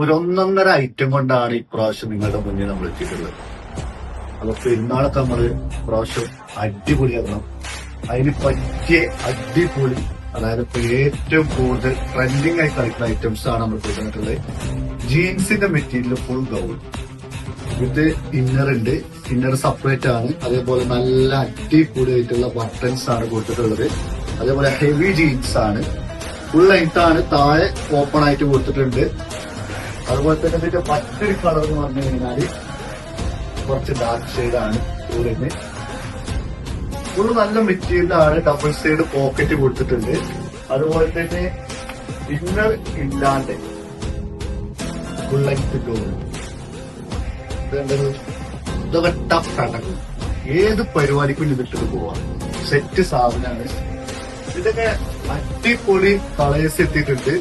ഒരു ഒന്നൊന്നര ഐറ്റം കൊണ്ടാണ് ഇപ്രാവശ്യം നിങ്ങളുടെ മുന്നിൽ നമ്മൾ എത്തിയിട്ടുള്ളത്. അപ്പൊ പെരുന്നാളൊക്കെ നമ്മൾ ഇപ്രാവശ്യം അടിപൊളിയാക്കണം അതിന് പറ്റിയ അടിപൊളി അതായത് ഇപ്പൊ ഏറ്റവും കൂടുതൽ ട്രെൻഡിങ് ആയി കളിക്കുന്ന ഐറ്റംസ് ആണ് നമ്മൾ കൊടുത്തിട്ടുള്ളത്. ജീൻസിന്റെ മെറ്റീരിയൽ ഫുൾ ഗൗൺ ഇത് ഇന്നർ ഉണ്ട്. ഇന്നർ സെപ്പറേറ്റ് ആണ്. അതേപോലെ നല്ല അടിപൊളിയായിട്ടുള്ള ബട്ടൺസ് ആണ് കൊടുത്തിട്ടുള്ളത്. അതേപോലെ ഹെവി ജീൻസ് ആണ്. ഫുൾ ലെങ്ത് ആണ്. താഴെ ഓപ്പൺ ആയിട്ട് കൊടുത്തിട്ടുണ്ട്. അതുപോലെ തന്നെ ഇതിന്റെ മറ്റൊരു കളർ എന്ന് പറഞ്ഞു കഴിഞ്ഞാൽ കുറച്ച് ഡാർക്ക് ഷെയ്ഡ് ആണ് ഇതിന് ഫുള്ള് നല്ല മെറ്റീരിയൽ ആണ്. ഡബിൾ സൈഡ് പോക്കറ്റ് കൊടുത്തിട്ടുണ്ട്. അതുപോലെ തന്നെ ഇന്നർ ഇല്ലാണ്ട് ഫുൾ ലെങ്ത് ഡോറ് ഇതൊക്കെ ടഫ് കണക്ക് ഏത് പരിപാടിക്കും ഇതിട്ടിട്ട് പോവാ. സെറ്റ് സാധനമാണ്. ഇതൊക്കെ അടിപൊളി കളേഴ്സ് എത്തിയിട്ടുണ്ട്